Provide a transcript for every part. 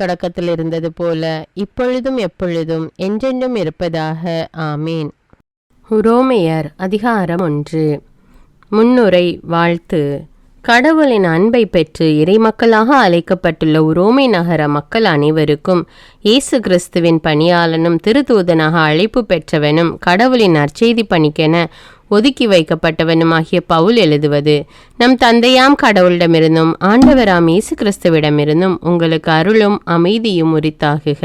தொடக்கத்தில் இருந்தது போல இப்பொழுதும் எப்பொழுதும் என்றென்றும் இருப்பதாக. ஆமீன். உரோமையர் அதிகாரம் ஒன்று. முன்னுரை வாழ்த்து. கடவுளின் அன்பை பெற்று இறைமக்களாக அழைக்கப்பட்டுள்ள உரோமை நகர மக்கள் அனைவருக்கும் இயேசு கிறிஸ்துவின் பணியாளனும் திருதூதனாக அழைப்பு பெற்றவனும் கடவுளின் நற்செய்தி பணிக்கென ஒதுக்கி வைக்கப்பட்டவனுமாகிய பவுல் எழுதுவது நம் தந்தையாம் கடவுளிடமிருந்தும் ஆண்டவராம் இயேசு கிறிஸ்துவிடமிருந்தும் உங்களுக்கு அருளும் அமைதியும் உரித்தாகுக.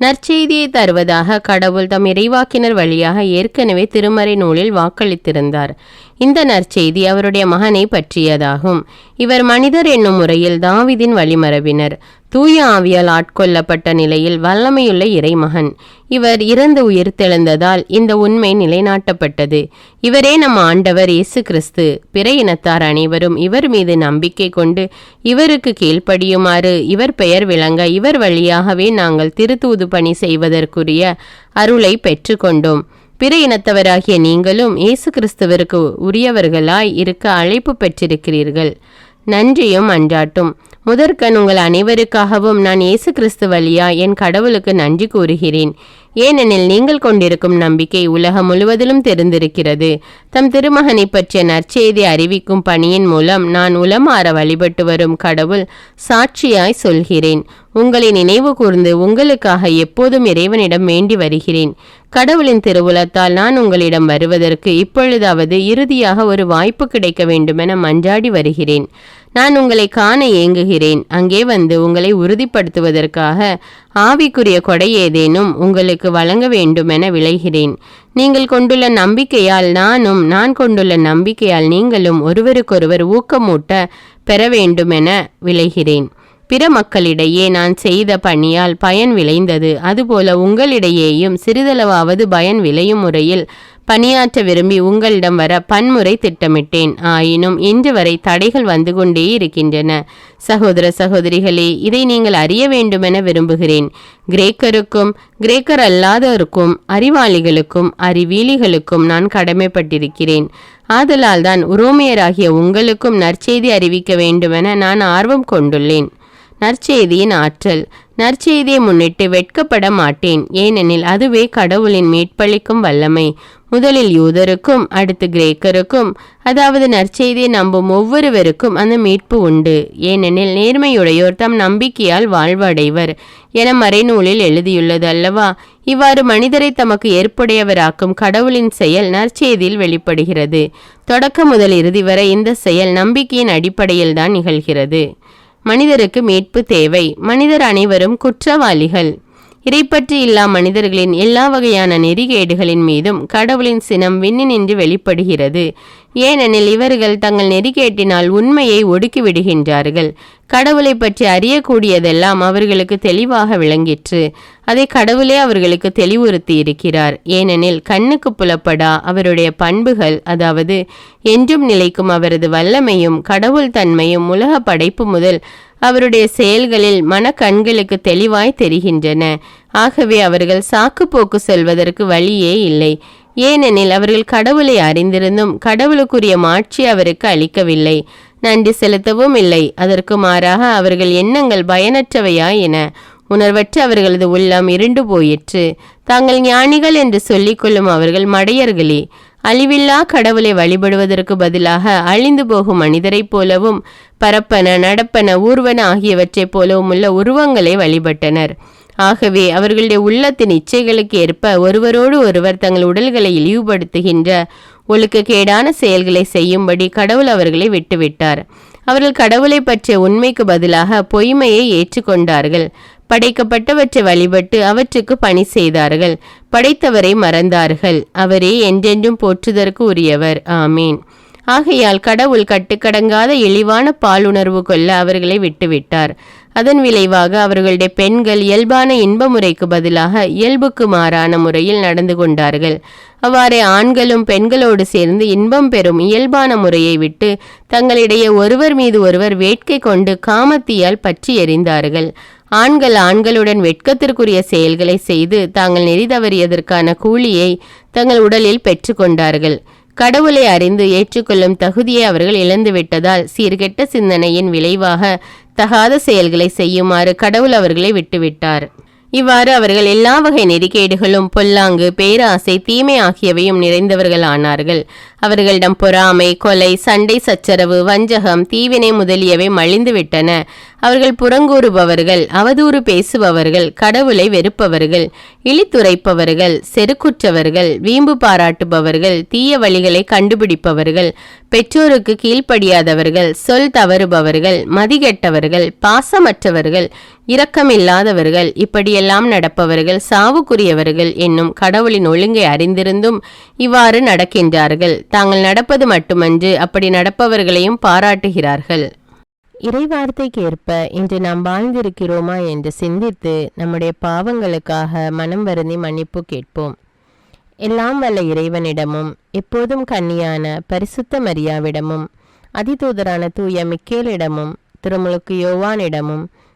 நற்செய்தியை தருவதாக கடவுள் தம் இறைவாக்கினர் வழியாக ஏற்கனவே திருமறை நூலில் வாக்களித்திருந்தார். இந்த நற்செய்தி அவருடைய மகனை பற்றியதாகும். இவர் மனிதர் என்னும் முறையில் தாவிதின் வழிமரபினர். தூய ஆவியால் ஆட்கொள்ளப்பட்ட நிலையில் வல்லமையுள்ள இறைமகன். இவர் இறந்து உயிர்த்தெழுந்ததால் இந்த உண்மை நிலைநாட்டப்பட்டது. இவரே நம் ஆண்டவர் இயேசு கிறிஸ்து. பிற இனத்தார் அனைவரும் இவர் மீது நம்பிக்கை கொண்டு இவருக்கு கீழ்ப்படியுமாறு இவர் பெயர் விளங்க இவர் வழியாகவே நாங்கள் திருத்தூது பணி செய்வதற்குரிய அருளை பெற்றுக்கொண்டோம். பிற இனத்தவராகிய நீங்களும் இயேசு கிறிஸ்துவிற்கு உரியவர்களாய் இருக்க அழைப்பு பெற்றிருக்கிறீர்கள். நன்றியும் அன்றாட்டும். முதற்கண் உங்கள் அனைவருக்காகவும் நான் இயேசு கிறிஸ்து வழியா என் கடவுளுக்கு நன்றி கூறுகிறேன். ஏனெனில் நீங்கள் கொண்டிருக்கும் நம்பிக்கை உலகம் முழுவதிலும் தெரிந்திருக்கிறது. தம் திருமகனை பற்றிய நற்செய்தி அறிவிக்கும் பணியின் மூலம் நான் உலமாற வழிபட்டு வரும் கடவுள் சாட்சியாய் சொல்கிறேன். உங்களை நினைவு கூர்ந்து உங்களுக்காக எப்போதும் இறைவனிடம் வேண்டி வருகிறேன். கடவுளின் திருவுலத்தால் நான் உங்களிடம் வருவதற்கு இப்பொழுதாவது இறுதியாக ஒரு வாய்ப்பு கிடைக்க வேண்டுமென மஞ்சாடி வருகிறேன். நான் உங்களை காண ஏங்குகிறேன். அங்கே வந்து உங்களை உறுதிப்படுத்துவதற்காக ஆவிக்குரிய கொடை ஏதேனும் உங்களுக்கு வழங்க வேண்டுமென விளைகிறேன். நீங்கள் கொண்டுள்ள நம்பிக்கையால் நானும் நான் கொண்டுள்ள நம்பிக்கையால் நீங்களும் ஒருவருக்கொருவர் ஊக்கமூட்ட பெற வேண்டுமென விளைகிறேன். பிற மக்களிடையே நான் செய்த பணியால் பயன் விளைந்தது. அதுபோல உங்களிடையேயும் சிறிதளவாவது பயன் விளையும் முறையில் பணியாற்ற விரும்பி உங்களிடம் வர பன்முறை திட்டமிட்டேன். ஆயினும் இன்று வரை தடைகள் வந்து கொண்டே இருக்கின்றன. சகோதர சகோதரிகளே இதை நீங்கள் அறிய வேண்டுமென விரும்புகிறேன். கிரேக்கருக்கும் கிரேக்கர் அல்லாதோருக்கும் அறிவாளிகளுக்கும் அறிவீலிகளுக்கும் நான் கடமைப்பட்டிருக்கிறேன். ஆதலால் தான் உரோமையராகிய உங்களுக்கும் நற்செய்தி அறிவிக்க வேண்டுமென நான் ஆர்வம் கொண்டுள்ளேன். நற்செய்தியின் ஆற்றல். நற்செய்தியை முன்னிட்டு வெட்கப்பட மாட்டேன். ஏனெனில் அதுவே கடவுளின் மீட்பளிக்கும் வல்லமை. முதலில் யூதருக்கும் அடுத்து கிரேக்கருக்கும் அதாவது நற்செய்தியை நம்பும் ஒவ்வொருவருக்கும் அந்த மீட்பு உண்டு. ஏனெனில் நேர்மையுடையோர் தம் நம்பிக்கையால் வாழ்வடைவர் என மறைநூலில் எழுதியுள்ளது அல்லவா? இவ்வாறு மனிதரை தமக்கு ஏற்புடையவராக்கும் கடவுளின் செயல் நற்செய்தியில் வெளிப்படுகிறது. தொடக்க முதல் இறுதி வரை இந்த செயல் நம்பிக்கையின் அடிப்படையில் தான் நிகழ்கிறது. மனிதருக்கு மீட்பு தேவை. மனிதர் அனைவரும் குற்றவாளிகள். இறைப்பற்று இல்லா மனிதர்களின் எல்லா வகையான நெறிகேடுகளின் மீதும் கடவுளின் சினம் விண்ணி நின்று வெளிப்படுகிறது. ஏனெனில் இவர்கள் தங்கள் நெறிகேட்டினால் உண்மையை ஒடுக்கி விடுகின்றார்கள். கடவுளை பற்றி அறியக்கூடியதெல்லாம் அவர்களுக்கு தெளிவாக விளங்கிற்று. அதை கடவுளே அவர்களுக்கு தெளிவுறுத்தி இருக்கிறார். ஏனெனில் கண்ணுக்கு புலப்படா அவருடைய பண்புகள் அதாவது என்றும் நிலைக்கும் அவரது வல்லமையும் கடவுள் தன்மையும் உலக படைப்பு முதல் அவருடைய செயல்களில் மனக்கண்களுக்கு தெளிவாய் தெரிகின்றன. ஆகவே அவர்கள் சாக்கு போக்கு சொல்வதற்கு வழியே இல்லை. ஏனெனில் அவர்கள் கடவுளை அறிந்திருந்தும் கடவுளுக்குரிய மாட்சி அவருக்கு அளிக்கவில்லை. நன்றி செலுத்தவும் இல்லை. அதற்கு மாறாக அவர்கள் எண்ணங்கள் பயனற்றவையா என உணர்வற்ற அவர்களது உள்ளம் இருண்டு போயிற்று. தாங்கள் ஞானிகள் என்று சொல்லிக்கொள்ளும் அவர்கள் மடையர்களே. அழிவில்லா கடவுளை வழிபடுவதற்கு பதிலாக அழிந்து போகும் மனிதரைப் போலவும் பரப்பன நடப்பன ஊர்வன ஆகியவற்றைப் போலவும் உள்ள உருவங்களை வழிபட்டனர். ஆகவே அவர்களுடைய உள்ளத்தின் இச்சைகளுக்கு ஏற்ப ஒருவரோடு ஒருவர் தங்கள் உடல்களை இழிவுபடுத்துகின்ற ஒழுக்கக்கேடான செயல்களை செய்யும்படி கடவுள் அவர்களை விட்டுவிட்டார். அவர்கள் கடவுளை பற்றிய உண்மைக்கு பதிலாக பொய்மையை ஏற்றுக்கொண்டார்கள். படைக்கப்பட்டவற்றை வழிபட்டு அவற்றுக்கு பணி செய்தார்கள். படைத்தவரை மறந்தார்கள். அவரே என்றென்றும் போற்றுதற்கு உரியவர். ஆமீன். ஆகையால் கடவுள் கட்டுக்கடங்காத இழிவான பாலுணர்வு கொள்ள அவர்களை விட்டுவிட்டார். அதன் விளைவாக அவர்களுடைய பெண்கள் இயல்பான இன்ப முறைக்கு பதிலாக இயல்புக்கு மாறான முறையில் நடந்து கொண்டார்கள். அவ்வாறே ஆண்களும் பெண்களோடு சேர்ந்து இன்பம் பெறும் இயல்பான முறையை விட்டு தங்களிடையே ஒருவர் மீது ஒருவர் வேட்கை கொண்டு காமத்தியால் பற்றி எறிந்தார்கள். ஆண்கள் ஆண்களுடன் வெட்கத்திற்குரிய செயல்களை செய்து தாங்கள் நெறி தவறியதற்கான கூலியை தங்கள் உடலில் பெற்றுக்கொண்டார்கள் கடவுளை அறிந்து ஏற்றுக்கொள்ளும் தகுதியை அவர்கள் இழந்துவிட்டதால் சீர்கெட்ட சிந்தனையின் விளைவாக தகாத செயல்களை செய்யுமாறு கடவுள் அவர்களை விட்டுவிட்டார். இவ்வாறு அவர்கள் எல்லா வகை நெறிகேடுகளும் பொல்லாங்கு பேராசை தீமை ஆகியவையும் நிறைந்தவர்கள் ஆனார்கள் அவர்களிடம் பொறாமை கொலை சண்டை சச்சரவு வஞ்சகம் தீவினை முதலியவை மலிந்துவிட்டன. அவர்கள் புறங்கூறுபவர்கள் அவதூறு பேசுபவர்கள் கடவுளை வெறுப்பவர்கள் இழித்துரைப்பவர்கள் செருக்குற்றவர்கள் வீம்பு பாராட்டுபவர்கள் தீய வழிகளை கண்டுபிடிப்பவர்கள் பெற்றோருக்கு கீழ்ப்படியாதவர்கள் சொல் தவறுபவர்கள் மதிகெட்டவர்கள் பாசமற்றவர்கள் இரக்கமில்லாதவர்கள் இப்படியெல்லாம் நடப்பவர்கள் சாவுக்குரியவர்கள் என்னும் கடவுளின் ஒழுங்கை அறிந்திருந்தும் இவ்வாறு நடக்கின்றார்கள். தாங்கள் நடப்பது மட்டுமன்று அப்படி நடப்பவர்களையும் பாராட்டுகிறார்கள். இறைவார்த்தைக்கேற்ப இன்று நாம் வாழ்ந்திருக்கிறோமா என்று சிந்தித்து நம்முடைய பாவங்களுக்காக மனம் வருந்தி மன்னிப்பு கேட்போம். எல்லாம் வல்ல இறைவனிடமும் எப்போதும் கன்னியான பரிசுத்த மரியாவிடமும் அதிதூதரான தூய மிக்கேலிடமும் திருமுழுக்கு யோவானிடமும்